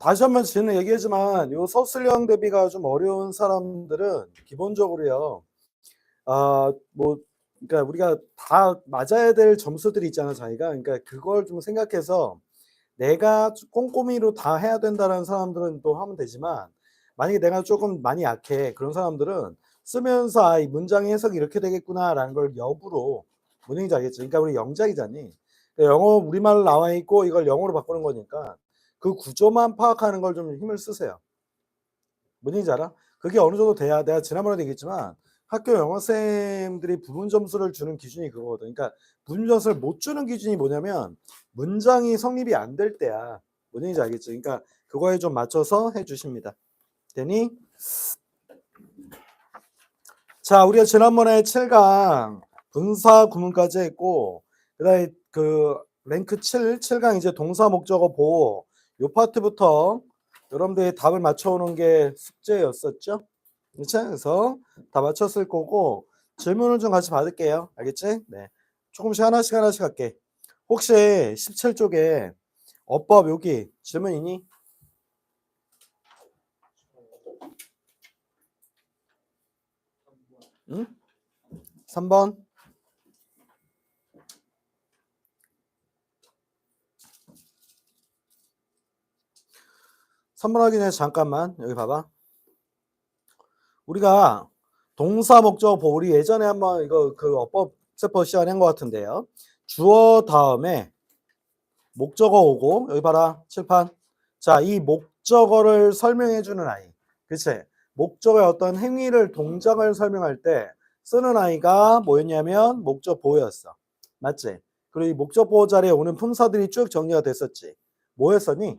다시 한번 저는 얘기하지만 요 서술형 대비가 좀 어려운 사람들은 기본적으로요. 아, 뭐 그러니까 우리가 다 맞아야 될 점수들이 있잖아, 자기가. 그러니까 그걸 좀 생각해서 내가 꼼꼼히로 다 해야 된다는 사람들은 또 하면 되지만 만약에 내가 조금 많이 약해 그런 사람들은 쓰면서 아, 이 문장의 해석이 이렇게 되겠구나라는 걸 역으로 뭔 얘기인지 알겠죠? 그러니까 우리 영작이잖니. 그러니까 영어 우리말로 나와 있고 이걸 영어로 바꾸는 거니까 그 구조만 파악하는 걸 좀 힘을 쓰세요. 뭔 얘기인지 알아? 그게 어느 정도 돼야 내가 지난번에도 얘기했지만 학교 영어쌤들이 부분 점수를 주는 기준이 그거거든. 그러니까 부분 점수를 못 주는 기준이 뭐냐면 문장이 성립이 안 될 때야. 뭔 얘기인지 알겠죠? 그러니까 그거에 좀 맞춰서 해주십니다. 되니? 자, 우리가 지난번에 7강 분사 구문까지 했고, 그 다음에 그 랭크 7, 7강 이제 동사 목적어 보호, 요 파트부터 여러분들이 답을 맞춰오는 게 숙제였었죠? 그렇죠? 그래서 다 맞췄을 거고, 질문을 좀 같이 받을게요. 알겠지? 네. 조금씩 하나씩 하나씩 할게. 혹시 17쪽에 어법 여기 질문 있니? 응? 3번. 3번 하기 전에 잠깐만 여기 봐봐. 우리가 동사 목적 보 우리 예전에 한번 이거 그 어법 세포 시간에 한것 같은데요. 주어 다음에 목적어 오고 여기 봐라 칠판. 자, 이 목적어를 설명해 주는 아이. 그치? 목적어의 어떤 행위를 동작을 설명할 때 쓰는 아이가 뭐였냐면 목적 보호였어. 맞지? 그리고 이 목적 보호 자리에 오는 품사들이 쭉 정리가 됐었지. 뭐였었니?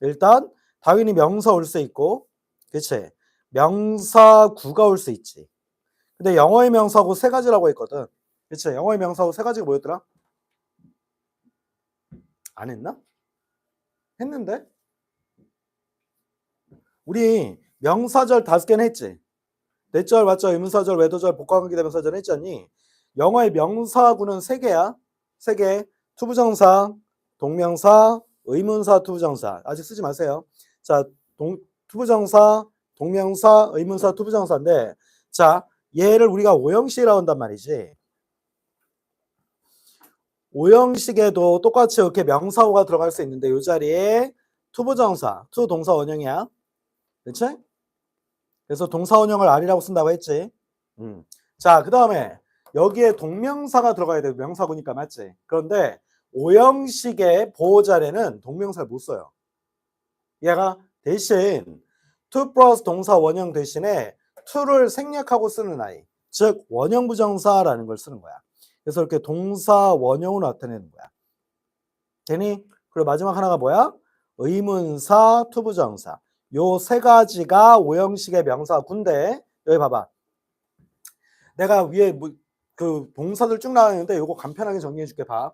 일단 당연히 명사 올 수 있고, 그치? 명사구가 올 수 있지. 근데 영어의 명사구 세 가지라고 했거든. 그치? 영어의 명사구 세 가지가 뭐였더라? 안 했나? 했는데? 우리 명사절 다섯 개는 했지. 내절, 맞절, 의문사절, 외도절, 복합관계 대명사절 했잖니. 영어의 명사구는 세 개야. 세 개. 투부정사, 동명사, 의문사, 투부정사. 아직 쓰지 마세요. 자, 동, 투부정사, 동명사, 의문사, 투부정사인데, 자, 얘를 우리가 오형식이라고 한단 말이지. 오형식에도 똑같이 이렇게 명사구가 들어갈 수 있는데, 이 자리에 투부정사, 투 동사 원형이야. 그치? 그래서 동사 원형을 R이라고 쓴다고 했지. 음. 자, 그 다음에 여기에 동명사가 들어가야 돼. 명사구니까 맞지? 그런데 오형식의 보호 자리는 동명사를 못 써요. 얘가 대신 to 플러스 동사 원형 대신에 to를 생략하고 쓰는 아이. 즉 원형 부정사라는 걸 쓰는 거야. 그래서 이렇게 동사 원형으로 나타내는 거야. 되니? 그리고 마지막 하나가 뭐야? 의문사, 투부정사. 요 세 가지가 오형식의 명사군데 여기 봐봐. 내가 위에 뭐, 그 동사들 쭉 나왔는데 요거 간편하게 정리해 줄게 봐.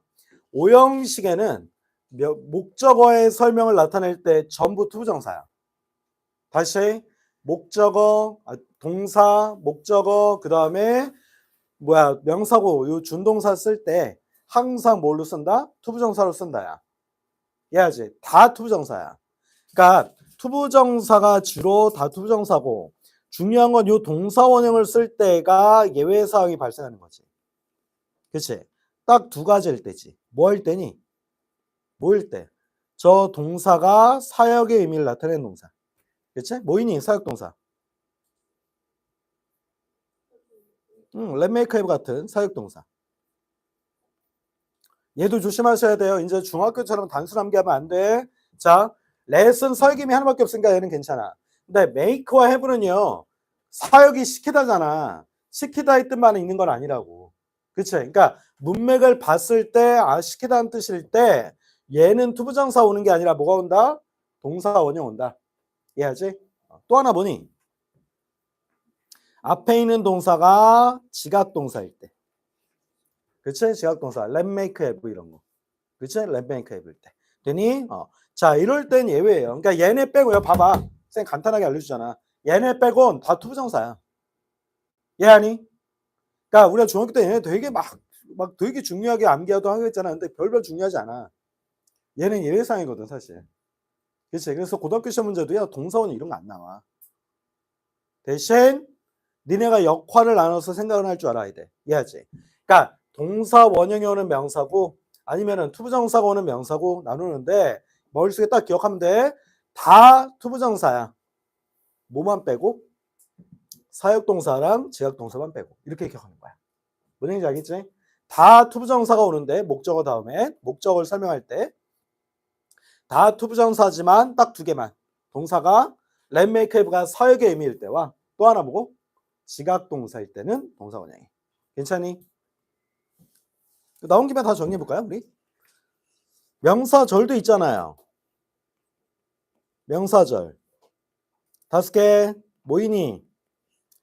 오형식에는 목적어의 설명을 나타낼 때 전부 투부정사야. 다시 목적어, 아, 동사, 목적어, 그 다음에 뭐야 명사고 요 준동사 쓸 때 항상 뭘로 쓴다? 투부정사로 쓴다야. 이해하지? 다 투부정사야. 그러니까 투부정사가 주로 다 투부정사고 중요한 건 요 동사 원형을 쓸 때가 예외 사항이 발생하는 거지. 그치? 딱두 가지일 때지. 뭐 할 때니? 뭐일 때? 저 동사가 사역의 의미를 나타내는 동사. 그치? 뭐이니? 사역 동사. 응, 렛메이크앱 같은 사역 동사. 얘도 조심하셔야 돼요. 이제 중학교처럼 단순 암기하면 안 돼. 자, 레슨 설김이 하나밖에 없으니까 얘는 괜찮아. 근데 메이크와 해브는요 사역이 시키다잖아. 시키다 의 뜻만 있는 건 아니라고. 그치? 그러니까 문맥을 봤을 때 아 시키다는 뜻일 때 얘는 투부정사 오는 게 아니라 뭐가 온다? 동사 원형 온다. 이해하지? 또 하나 뭐니? 앞에 있는 동사가 지각동사일 때. 그치? 지각동사. let make have 이런 거. 그치? let make have일 때. 되니? 어. 자, 이럴 땐 예외예요. 그러니까 얘네 빼고요. 봐봐. 쌤 간단하게 알려주잖아. 얘네 빼곤 다 투부정사야. 이해하니? 그러니까 우리가 중학교 때 얘네 되게 막, 막 되게 중요하게 암기하도 하고 했잖아. 근데 별별 중요하지 않아. 얘는 예외상이거든, 사실. 그렇지. 그래서 고등학교 시험 문제도요. 동사원이 이런 거 안 나와. 대신 니네가 역할을 나눠서 생각을 할 줄 알아야 돼. 이해하지? 그러니까 동사 원형이 오는 명사고 아니면은 투부정사가 오는 명사고 나누는데 머릿속에 딱 기억하면 돼. 다 투부정사야. 뭐만 빼고 사역동사랑 지각동사만 빼고 이렇게 기억하는 거야. 뭔 얘기인지 알겠지? 다 투부정사가 오는데 목적어 다음에 목적을 설명할 때 다 투부정사지만 딱 두 개만 동사가 렛메이크가 서역의 의미일 때와 또 하나 보고 지각동사일 때는 동사 원형이 괜찮니? 나온 김에 다 정리해 볼까요 우리? 명사절도 있잖아요 명사절 다섯 개 뭐이니?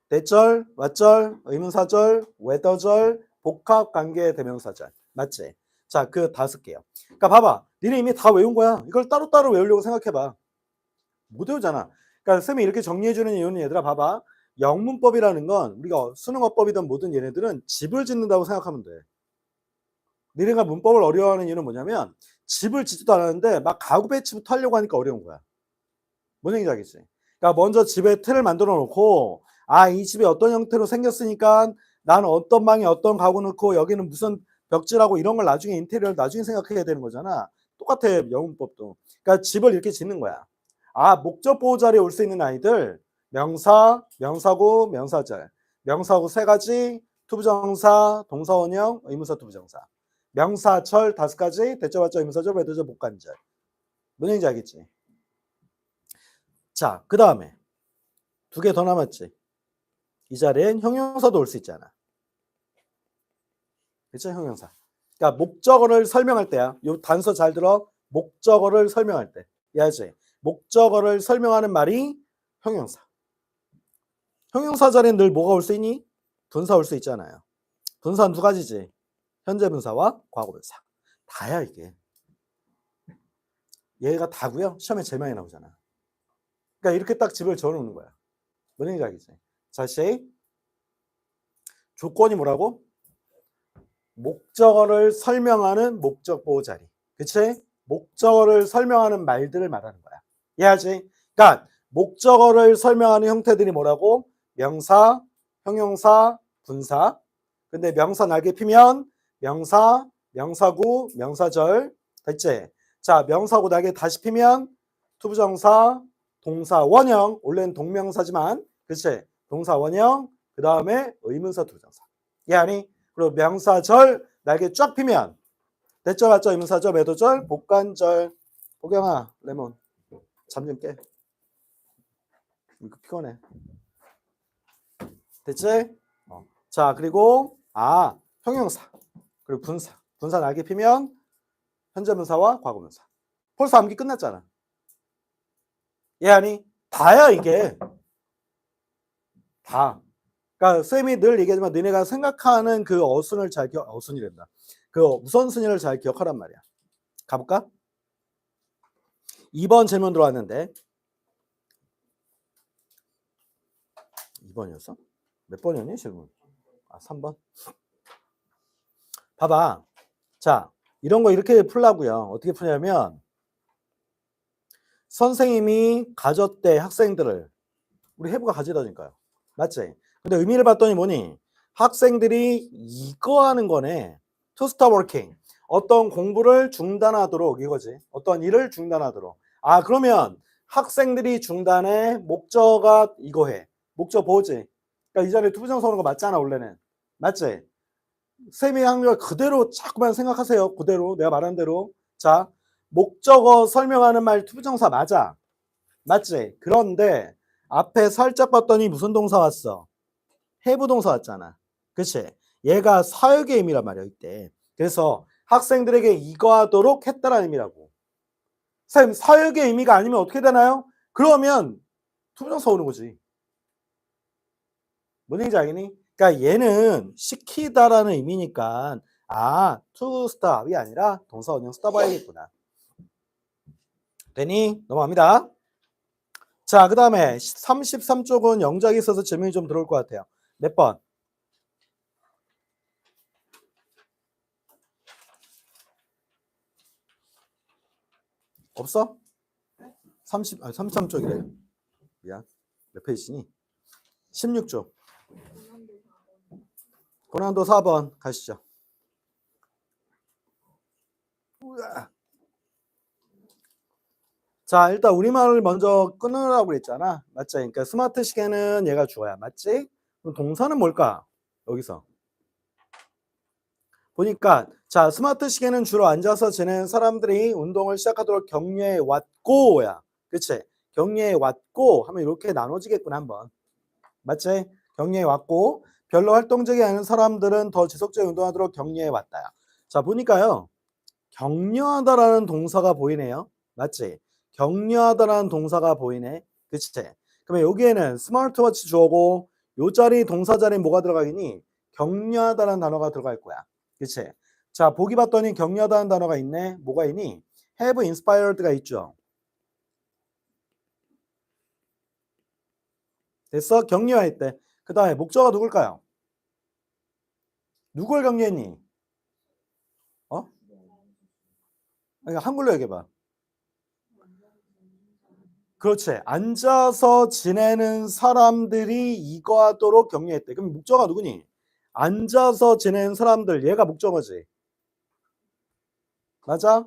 대절, 왓절, 의문사절, 웨더절, 복합 관계 대명사절 맞지? 자 그 다섯 개요. 그러니까 봐봐. 니네 이미 다 외운 거야. 이걸 따로따로 외우려고 생각해봐. 못 외우잖아. 그러니까 쌤이 이렇게 정리해주는 이유는 얘들아 봐봐. 영문법이라는 건 우리가 수능어법이든 뭐든 얘네들은 집을 짓는다고 생각하면 돼. 니네가 문법을 어려워하는 이유는 뭐냐면 집을 짓지도 않았는데 막 가구 배치부터 하려고 하니까 어려운 거야. 뭔 얘기인지 알겠지? 그러니까 먼저 집에 틀을 만들어 놓고 아 이 집이 어떤 형태로 생겼으니까 나는 어떤 방에 어떤 가구 넣고 여기는 무슨 벽지라고 이런 걸 나중에 인테리어를 나중에 생각해야 되는 거잖아. 똑같아 영문법도. 그러니까 집을 이렇게 짓는 거야. 아 목적 보호 자리에 올 수 있는 아이들 명사, 명사구, 명사절. 명사구 세 가지, 투부정사, 동사원형, 의문사 투부정사. 명사절 다섯 가지, 대절받절, 의문사절, 외도절, 복간절. 뭔 얘기인지 알겠지? 자, 그 다음에 두 개 더 남았지. 이 자리엔 형용사도 올 수 있잖아. 그렇죠? 형용사. 그러니까 목적어를 설명할 때야. 요 단서 잘 들어. 목적어를 설명할 때. 이해하지? 목적어를 설명하는 말이 형용사. 형용사 자리엔 늘 뭐가 올 수 있니? 분사 올 수 있잖아요. 분사는 두 가지지. 현재 분사와 과거 분사. 다야 이게. 얘가 다고요. 시험에 제일 많이 나오잖아. 그러니까 이렇게 딱 집을 지어놓는 거야. 뭔 얘기인지 알겠지? 자, 시 조건이 뭐라고? 목적어를 설명하는 목적 보호 자리. 그치? 목적어를 설명하는 말들을 말하는 거야. 이해하지? 그러니까 목적어를 설명하는 형태들이 뭐라고? 명사, 형용사, 분사. 근데 명사 날개 피면 명사, 명사구, 명사절. 됐지? 자, 명사구 날개 다시 피면 투부정사, 동사 원형. 원래는 동명사지만 그치? 동사 원형. 그 다음에 의문사 투부정사. 이해하니? 그리고 명사절 날개 쫙 피면 대절, 맞절, 의문사절, 매도절, 복간절. 보경아, 레몬. 잠 좀 깨. 이거 피곤해. 됐지? 어. 자, 그리고 아, 형용사. 그리고 분사. 분사 날개 피면 현재 분사와 과거 분사. 벌써 암기 끝났잖아. 이해하니? 다야 이게. 다. 그러니까 쌤이 늘 얘기하지만 너네가 생각하는 그 어순을 잘 기억, 어순이란다. 그 우선순위를 잘 기억하란 말이야. 가볼까? 2번 질문 들어왔는데 2번이었어? 몇 번이었니 질문? 아 3번? 봐봐. 자 이런 거 이렇게 풀라고요. 어떻게 푸냐면 선생님이 가졌대 학생들을 우리 해부가 가져다니까요. 맞지? 근데 의미를 봤더니 뭐니? 학생들이 이거 하는 거네. to stop working. 어떤 공부를 중단하도록 이거지. 어떤 일을 중단하도록. 아 그러면 학생들이 중단해 목적가 이거 해. 목적 보지. 그러니까 이 자리에 투부정사 오는 거 맞잖아 원래는. 맞지? 쌤이 한걸 그대로 자꾸만 생각하세요. 그대로 내가 말한 대로. 자 목적어 설명하는 말 투부정사 맞아. 맞지? 그런데 앞에 살짝 봤더니 무슨 동사 왔어? 해부동사 왔잖아. 그치? 얘가 사역의 의미란 말이야, 이때. 그래서 학생들에게 이거 하도록 했다라는 의미라고. 쌤, 사역의 의미가 아니면 어떻게 되나요? 그러면 투부정사 오는 거지. 뭔 얘기인지 알겠니? 그러니까 얘는 시키다라는 의미니까 아, to stop이 아니라 동사 원형 stop 해야겠구나. 되니? 넘어갑니다. 자, 그 다음에 33쪽은 영작이 있어서 질문이 좀 들어올 것 같아요. 몇 번? 없어? 30, 아, 33쪽이래요. 미안. 몇 페이지니? 16쪽. 고난도 4번 가시죠. 자, 일단 우리말을 먼저 끊으라고 그랬잖아. 맞지? 그러니까 스마트 시계는 얘가 주어야. 맞지? 동사는 뭘까? 여기서. 보니까 자, 스마트 시계는 주로 앉아서 지내는 사람들이 운동을 시작하도록 격려해 왔고야. 그치? 격려해 왔고 하면 이렇게 나눠지겠구나 한번. 맞지? 격려해 왔고 별로 활동적이 않은 사람들은 더 지속적인 운동하도록 격려해 왔다야. 자, 보니까요. 격려하다라는 동사가 보이네요. 맞지? 격려하다라는 동사가 보이네. 그치? 그러면 여기에는 스마트워치 주어고 요 자리 동사 자리에 뭐가 들어가겠니? 격려하다라는 단어가 들어갈 거야. 그치? 자, 보기 봤더니 격려하다는 단어가 있네. 뭐가 있니? have inspired가 있죠. 됐어? 격려할 때. 그 다음에 목적어가 누굴까요? 누굴 격려했니? 어? 그러니까 한글로 얘기해봐. 그렇지. 앉아서 지내는 사람들이 이거 하도록 격려했대. 그럼 목적어가 누구니? 앉아서 지내는 사람들. 얘가 목적어지. 맞아?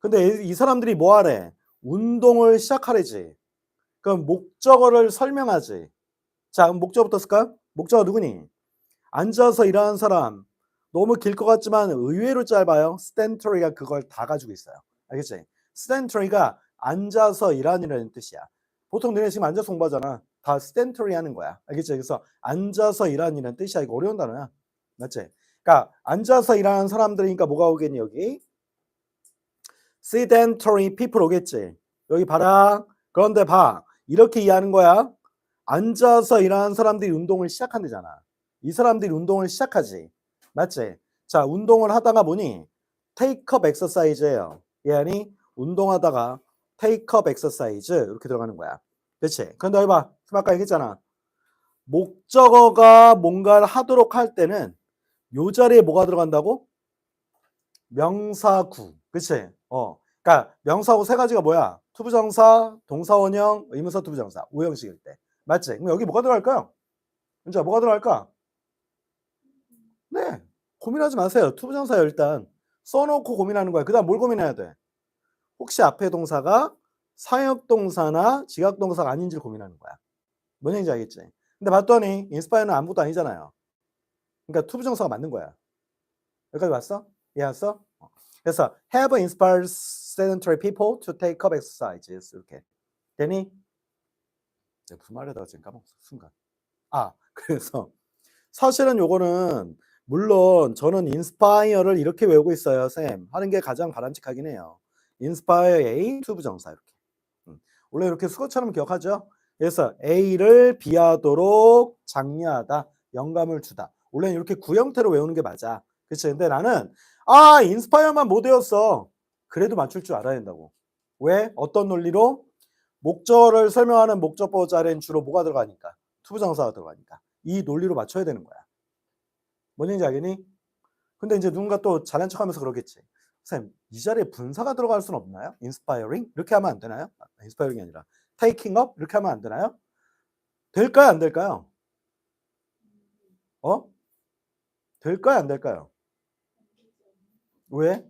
근데 이- 이 사람들이 뭐 하래? 운동을 시작하래지. 그럼 목적어를 설명하지. 자, 그럼 목적어부터 쓸까? 목적어 누구니? 앉아서 일하는 사람. 너무 길 것 같지만 의외로 짧아요. 스탠터리가 그걸 다 가지고 있어요. 알겠지? 스탠터리가 앉아서 일하는 뜻이야. 보통 너네 지금 앉아서 공부하잖아. 다 스탠터리 하는 거야. 알겠지? 그래서 앉아서 일하는 뜻이야. 이거 어려운 단어야. 맞지? 그러니까 앉아서 일하는 사람들이니까 뭐가 오겠니 여기? sedentary people 오겠지. 여기 봐라. 그런데 봐. 이렇게 이해하는 거야. 앉아서 일하는 사람들이 운동을 시작한대잖아. 이 사람들이 운동을 시작하지. 맞지? 자, 운동을 하다가 보니 take up exercise예요. 얘니 운동하다가 up exercise 이렇게 들어가는 거야. 그렇지? 그런데 여기 봐. 지금 아까 얘기했잖아. 목적어가 뭔가를 하도록 할 때는 요 자리에 뭐가 들어간다고? 명사구. 그치? 어. 그러니까 명사구 세 가지가 뭐야? 투부정사, 동사원형, 의문사 투부정사. 오형식일 때. 맞지? 그럼 여기 뭐가 들어갈까요? 진짜 뭐가 들어갈까? 네. 고민하지 마세요. 투부정사요 일단. 써놓고 고민하는 거야. 그 다음 뭘 고민해야 돼? 혹시 앞에 동사가 사역동사나 지각동사가 아닌지를 고민하는 거야. 뭔 얘기인지 알겠지? 근데 봤더니 인스파이어는 아무것도 아니잖아요. 그러니까 투부 정사가 맞는 거야. 여기까지 왔어? 이해했어? 어. 그래서 have inspired sedentary people to take up exercises 이렇게 되니? 내가 무슨 말을 하다가 지금 까먹었어 순간. 아 그래서 사실은 요거는 물론 저는 inspire를 이렇게 외우고 있어요 쌤 하는 게 가장 바람직하긴 해요. Inspire A 투부정사 이렇게. 음. 원래 이렇게 수거처럼 기억하죠? 그래서 A를 비하도록 장려하다, 영감을 주다. 원래는 이렇게 구형태로 외우는 게 맞아. 그치? 근데 나는 아 인스파이어만 못 외웠어. 그래도 맞출 줄 알아야 된다고. 왜? 어떤 논리로? 목적어를 설명하는 목적보 자리엔 주로 뭐가 들어가니까? 투부정사가 들어가니까. 이 논리로 맞춰야 되는 거야. 뭔 얘기인지 알겠니? 근데 이제 누군가 또 잘난 척하면서 그러겠지. 선생님, 이 자리에 분사가 들어갈 수는 없나요? inspiring? 이렇게 하면 안 되나요? 아, inspiring이 아니라 taking up? 이렇게 하면 안 되나요? 될까요? 안 될까요? 어? 될까요? 안 될까요? 왜?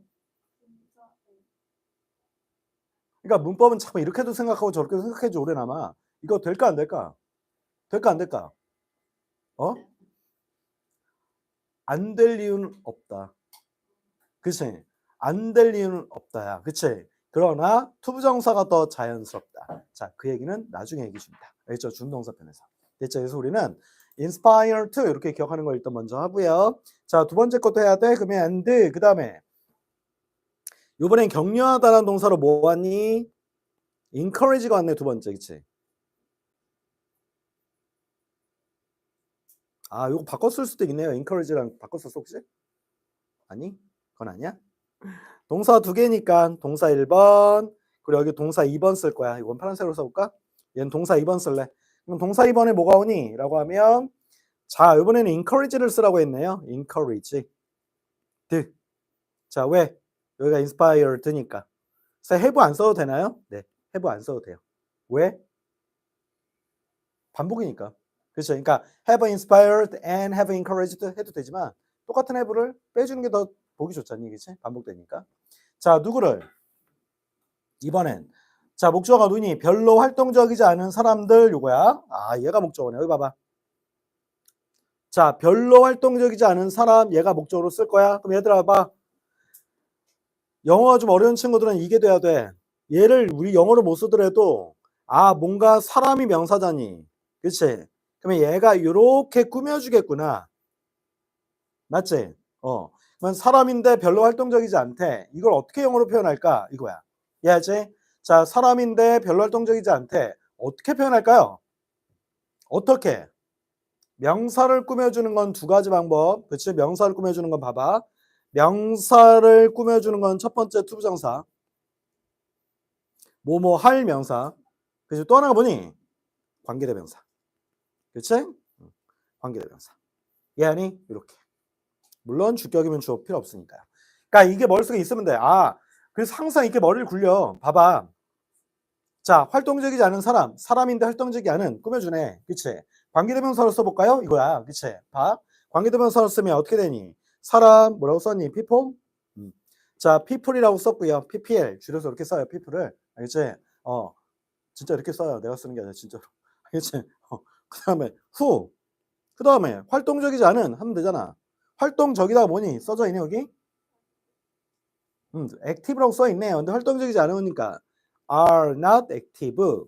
그러니까 문법은 자꾸 이렇게도 생각하고 저렇게도 생각해줘 오래 남아. 이거 될까 안 될까? 될까 안 될까? 어? 안 될 이유는 없다. 그치? 안 될 이유는 없다야. 그치? 그러나 투부정사가 더 자연스럽다. 자, 그 얘기는 나중에 얘기 줍니다. 알겠죠? 준동사 편에서. 됐죠? 그래서 우리는 inspire to 이렇게 기억하는 걸 일단 먼저 하고요. 자, 두 번째 것도 해야 돼. 그러면 and 그 다음에 요번엔 격려하다라는 동사로 뭐 왔니? encourage가 왔네 두 번째 그치? 아 요거 바꿨을 수도 있네요 encourage랑 바꿨었어 혹시? 아니? 그건 아니야? 동사 두 개니까 동사 1번 그리고 여기 동사 2번 쓸 거야 이건 파란색으로 써볼까? 얘는 동사 2번 쓸래 그럼 동사 2번에 뭐가 오니? 라고 하면 자 이번에는 encourage를 쓰라고 했네요 encourage 드. 자 왜? 여기가 inspired니까. 그래서 have 안 써도 되나요? 네. have 안 써도 돼요. 왜? 반복이니까. 그렇죠. 그러니까 have inspired and have encouraged 해도 되지만 똑같은 have를 빼주는 게 더 보기 좋잖니, 그치? 반복되니까. 자, 누구를? 이번엔 자 목적어가 눈이 별로 활동적이지 않은 사람들 요거야. 아 얘가 목적어네. 여기 봐봐. 자 별로 활동적이지 않은 사람 얘가 목적어로 쓸 거야. 그럼 얘들아 봐. 영어가 좀 어려운 친구들은 이게 돼야 돼. 얘를 우리 영어로 못 쓰더라도 아 뭔가 사람이 명사잖니. 그치? 그러면 얘가 이렇게 꾸며주겠구나. 맞지? 어. 사람인데 별로 활동적이지 않대. 이걸 어떻게 영어로 표현할까? 이거야. 이해하지? 자, 사람인데 별로 활동적이지 않대. 어떻게 표현할까요? 어떻게? 명사를 꾸며주는 건 두 가지 방법. 그치? 명사를 꾸며주는 건 봐봐. 명사를 꾸며주는 건 첫 번째 투부정사. 뭐뭐 할 명사. 그치? 또 하나가 뭐니? 관계대명사. 그치? 응, 관계대명사. 이해하니? 이렇게. 물론 주격이면 주어 필요 없으니까요. 그러니까 이게 머릿속에 있으면 돼. 아, 그래서 항상 이렇게 머리를 굴려. 봐봐. 자, 활동적이지 않은 사람, 사람인데 활동적이 않은 꾸며주네. 그치? 관계대명사로 써볼까요? 이거야. 그치? 봐. 관계대명사로 쓰면 어떻게 되니? 사람, 뭐라고 썼니? people? 음. 자, people이라고 썼고요. ppl. 줄여서 이렇게 써요. people을. 알겠지? 어. 진짜 이렇게 써요. 내가 쓰는 게 아니라 진짜로. 알겠지? 어. 그 다음에 who. 그 다음에 활동적이지 않은 하면 되잖아. 활동적이다 뭐니? 써져 있네, 여기? 음, active라고 써 있네요. 근데 활동적이지 않으니까 are not active.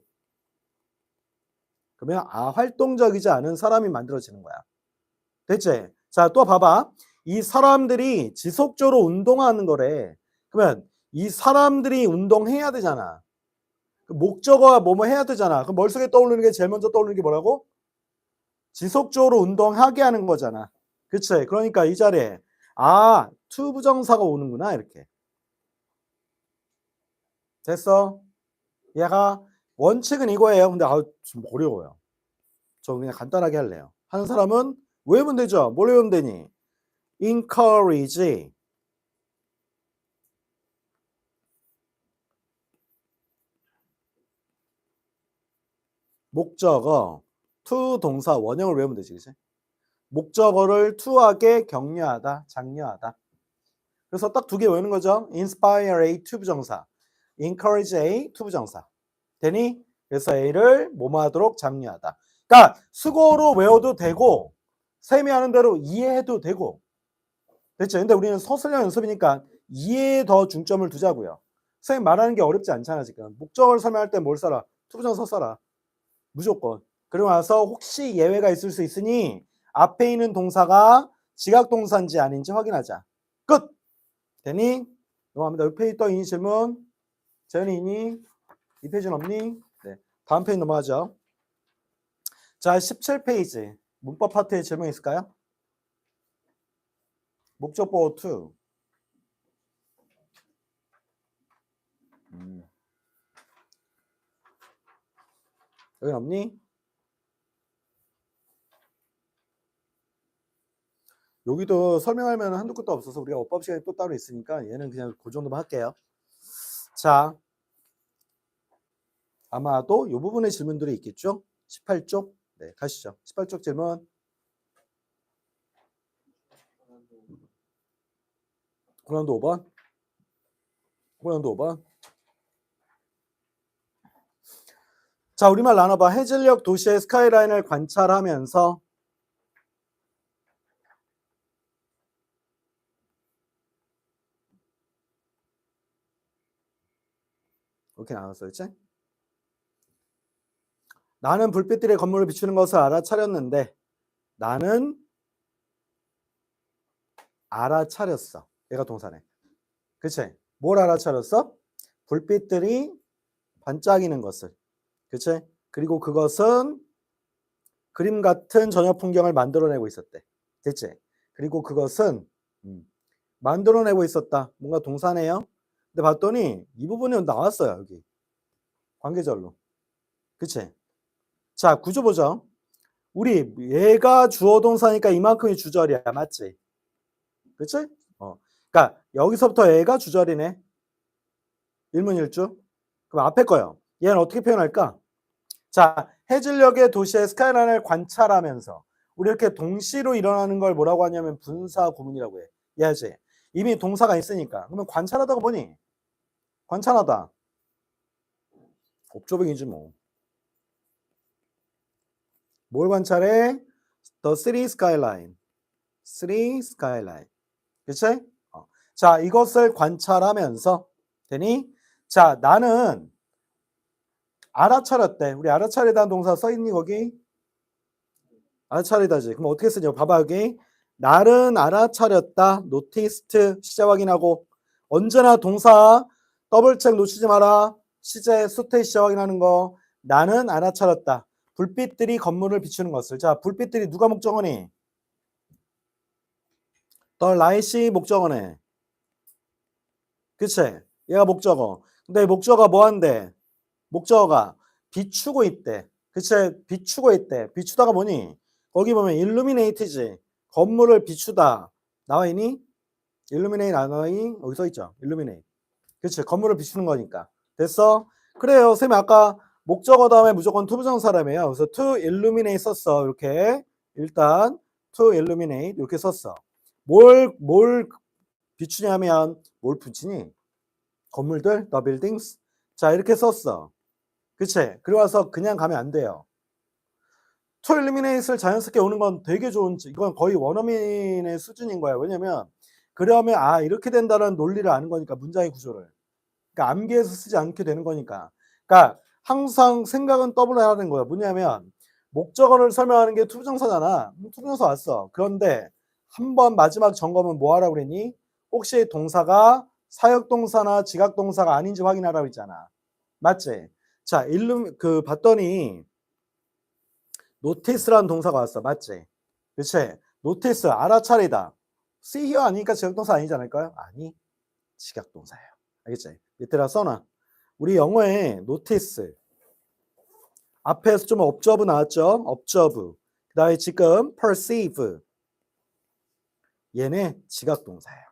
그러면 아 활동적이지 않은 사람이 만들어지는 거야. 됐지? 자, 또 봐봐. 이 사람들이 지속적으로 운동하는 거래. 그러면 이 사람들이 운동해야 되잖아. 그 목적어가 뭐뭐 해야 되잖아. 그럼 머릿속에 떠오르는 게 제일 먼저 떠오르는 게 뭐라고? 지속적으로 운동하게 하는 거잖아. 그치? 그러니까 이 자리에 아, to 부정사가 오는구나 이렇게. 됐어? 얘가 원칙은 이거예요. 근데 아, 좀 어려워요. 저 그냥 간단하게 할래요. 하는 사람은 외우면 되죠. 뭘 외우면 되니? encourage 목적어 to 동사 원형을 외우면 되지, 그치? 목적어를 to하게 격려하다, 장려하다. 그래서 딱 두 개 외우는 거죠. inspire A to 부정사, encourage A to 부정사. 되니? 그래서 A를 뭐뭐하도록 장려하다. 그러니까 수고로 외워도 되고 쌤이 하는 대로 이해해도 되고 됐죠? 근데 우리는 서술형 연습이니까 이해에 더 중점을 두자고요. 쌤 말하는 게 어렵지 않잖아 지금. 목적을 설명할 때 뭘 써라? 투부정사 써라. 무조건. 그리고 나서 혹시 예외가 있을 수 있으니 앞에 있는 동사가 지각동사인지 아닌지 확인하자. 끝! 되니? 넘어갑니다. 옆에 있던 이 질문. 재현이 있니? 이 페이지는 없니? 네. 다음 페이지 넘어가죠. 자, 17페이지. 문법 파트에 질문 있을까요? 목적 보호 2. 음. 여긴 없니? 여기도 설명하면 한두 끝도 없어서 우리가 어법 시간이 또 따로 있으니까 얘는 그냥 그 정도만 할게요. 자, 아마도 이 부분의 질문들이 있겠죠? 18쪽. 네, 가시죠. 18쪽 질문. 호란도 5번. 호란도 5번. 자, 우리말 나눠봐. 해질녘 도시의 스카이라인을 관찰하면서 이렇게 나눴어, 그치? 나는 불빛들의 건물을 비추는 것을 알아차렸는데 나는 알아차렸어. 얘가 동사네. 그치? 뭘 알아차렸어? 불빛들이 반짝이는 것을. 그치? 그리고 그것은 그림 같은 저녁 풍경을 만들어내고 있었대. 됐지? 그리고 그것은 음, 만들어내고 있었다. 뭔가 동사네요. 근데 봤더니 이 부분이 나왔어요. 여기. 관계절로. 그치? 자, 구조 보죠. 우리 얘가 주어 동사니까 이만큼이 주절이야. 맞지? 그치? 어. 그러니까 여기서부터 얘가 주절이네. 일문일주. 그럼 앞에 거요. 얘는 어떻게 표현할까? 자, 해질녘의 도시의 스카이라인을 관찰하면서 우리 이렇게 동시로 일어나는 걸 뭐라고 하냐면 분사 구문이라고 해. 이해하지? 이미 동사가 있으니까. 그러면 관찰하다가 보니 관찰하다. 옵조빙이지 뭐. 뭘 관찰해? The city skyline. city skyline. 그치? 어. 자, 이것을 관찰하면서 되니? 자, 나는 알아차렸대. 우리 알아차리다는 동사 써있니 거기? 알아차리다지. 그럼 어떻게 쓰냐? 봐봐 여기. 날은 알아차렸다. 노티스트 시제 확인하고 언제나 동사 더블책 놓치지 마라. 시제 수태 시제 확인하는 거. 나는 알아차렸다. 불빛들이 건물을 비추는 것을. 자, 불빛들이 누가 목적어니? 더 라이시 목적어네. 그치? 얘가 목적어. 근데 목적어가 뭐 한대? 목적어가 비추고 있대. 그치? 비추고 있대. 비추다가 뭐니? 거기 보면 illuminate지. 건물을 비추다. 나와 있니? illuminate 안 나와 있니? 여기 써 있죠. illuminate. 그치? 건물을 비추는 거니까. 됐어? 그래요. 쌤이 아까 목적어 다음에 무조건 투부정사라며요. 그래서 to illuminate 썼어. 이렇게. 일단 to illuminate 이렇게 썼어. 뭘, 뭘 비추냐면 뭘 붙이니? 건물들, the buildings. 자, 이렇게 썼어. 그치? 그리고 와서 그냥 가면 안 돼요. Eliminate을 자연스럽게 오는 건 되게 좋은, 이건 거의 원어민의 수준인 거야. 왜냐면, 그러면, 아, 이렇게 된다는 논리를 아는 거니까, 문장의 구조를. 그러니까 암기해서 쓰지 않게 되는 거니까. 그러니까, 항상 생각은 더블 해야 하는 거야. 뭐냐면, 목적어를 설명하는 게 투부정사잖아. 투부정사 왔어. 그런데, 한 번 마지막 점검은 뭐 하라고 그랬니? 혹시 동사가 사역동사나 지각동사가 아닌지 확인하라고 했잖아. 맞지? 자, 일룸 그 봤더니 노티스라는 동사가 왔어. 맞지? 그치? 노티스 알아차리다. see 아니니까 지각동사 아니지 않을까요? 아니. 지각동사예요. 알겠지? 밑에다 써놔. 우리 영어에 노티스 앞에서 좀 observe 나왔죠? observe. 그 다음에 지금 perceive. 얘네 지각동사예요.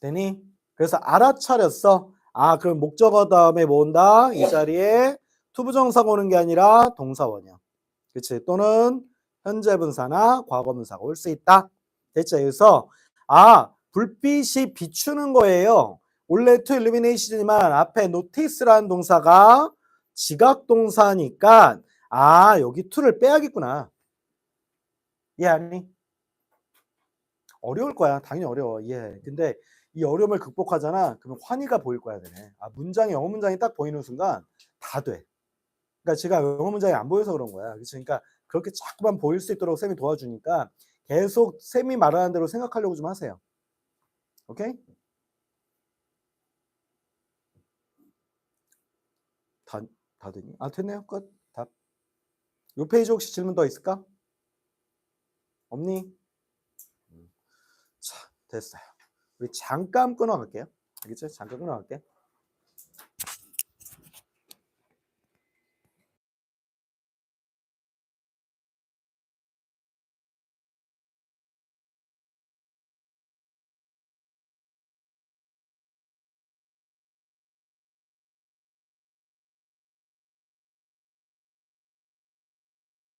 되니? 그래서 알아차렸어. 아, 그럼 목적어 다음에 뭐 온다? 이 자리에 투부정사가 오는 게 아니라 동사원이야. 그치? 또는 현재 분사나 과거 분사가 올 수 있다. 됐죠? 그래서 아, 불빛이 비추는 거예요. 원래 to illumination이지만 앞에 notice라는 동사가 지각 동사니까 아, 여기 to를 빼야겠구나. 예, 아니? 어려울 거야. 당연히 어려워. 예. 근데 이 어려움을 극복하잖아. 그러면 환희가 보일 거야, 되네. 아, 문장이 영어 문장이 딱 보이는 순간 다 돼. 그러니까 제가 영어 문장이 안 보여서 그런 거야. 그치? 그러니까 그렇게 자꾸만 보일 수 있도록 쌤이 도와주니까 계속 쌤이 말하는 대로 생각하려고 좀 하세요. 오케이? 다, 다 되니? 아, 됐네요. 끝. 답. 요 페이지 혹시 질문 더 있을까? 없니? 음. 자, 됐어요. 우리 잠깐 끊어갈게요. 알겠죠? 잠깐 끊어갈게.